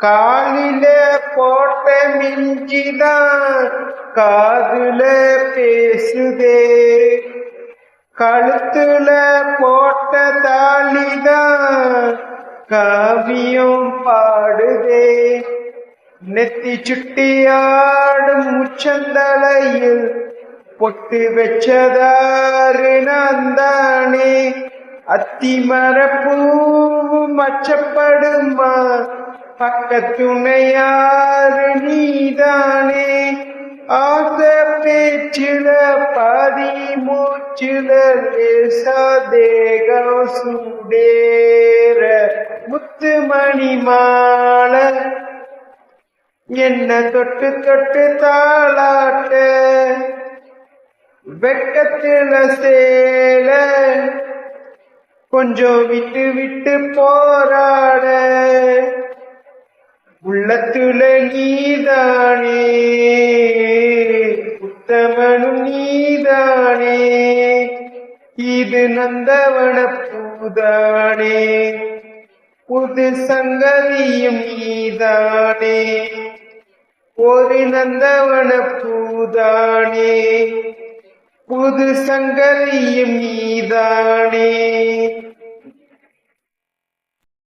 காலில போட்ட மிஞ்சிதான் காதுல பேசுதே கழுத்துல போட்ட தாலிதான் காவியம் பாடுதே நெத்தி சுட்டியாடும் முச்சந்தலையில் பொட்டு வச்சதாறு நான் தானே அத்திமரப்பூவும் அச்சப்படுமா பக்க துணையாறு நீதானே? ஆச பேச்சில பாதி மூச்சில லேசா தேகம் சூடேற முத்துமணி மாலை என்ன தொட்டு தொட்டு தாளாட்ட. வெக்கத்தில சேல கொஞ்சம் விட்டு விட்டு போராட. உள்ளத்துல நீதானே. உத்தமனும் நீதானே. இது நந்தவன பூதானே. புது சங்கதியும் நீதானே. ஒரு நந்தவன பூதானே. புது சங்கதியும் நீதானே.